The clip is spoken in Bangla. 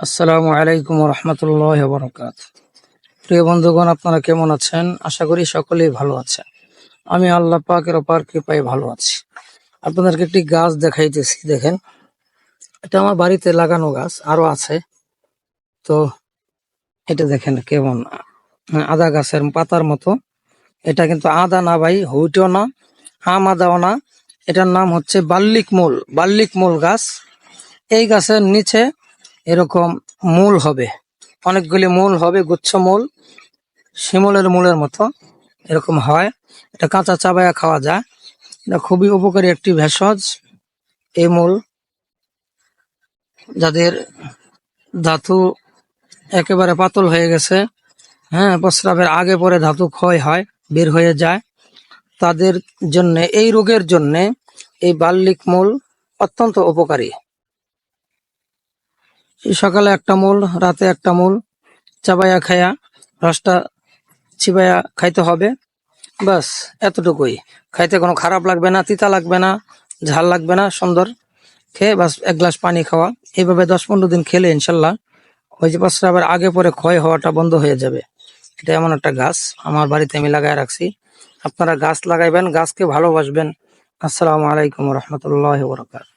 আসসালামু আলাইকুম রহমতুল্লাহ বরকাত প্রিয় বন্ধুগণ, আপনারা কেমন আছেন? আশা করি সকলেই ভালো আছেন। আমি আল্লাহ পাকের অপার কৃপায় ভালো আছি। আপনাদেরকে একটি গাছ দেখাইতেছি, দেখেন। এটা আমার বাড়িতে লাগানো গাছ, আরও আছে। তো এটা দেখেন কেমন আদা গাছের পাতার মতো। এটা কিন্তু আদা না ভাই, হইটেও না, আম আদাও না। এটার নাম হচ্ছে বাল্লিক মূল বাল্লিক মূল গাছ। এই গাছের নিচে এরকম মূল হবে। অনেকগুলি মূল হবে, গুচ্ছ মূল, শিমলের মূলের মতো এরকম হয়। এটা কাঁচা চাবায়া খাওয়া যায়। এটা খুবই উপকারী একটি ভেষজ, এই মূল। যাদের ধাতু একেবারে পাতল হয়ে গেছে হ্যাঁ প্রস্রাবের আগে পরে ধাতু ক্ষয় হয়, বের হয়ে যায়। তাদের জন্য, এই রোগের জন্য এই বাল্লিক মূল অত্যন্ত উপকারী। সকালে একটা মূল, রাতে একটা মূল চাবাইয়া খায়া, রসটা চিবাইয়া খাইতে হবে। বাস এতটুকুই। খাইতে কোনো খারাপ লাগবে না, তিতা লাগবে না, ঝাল লাগবে না, সুন্দর। খেয়ে বাস এক গ্লাস পানি খাওয়া। এইভাবে দশ পনেরো দিন খেলে ইনশাল্লাহ ওই যে আবার আগে পরে ক্ষয় হওয়াটা বন্ধ হয়ে যাবে। এটা এমন একটা গাছ, আমার বাড়িতে আমি লাগায় রাখছি। আপনারা গাছ লাগাইবেন, গাছকে ভালোবাসবেন। আসসালামু আলাইকুম রহমতুল্লাহ বরকাত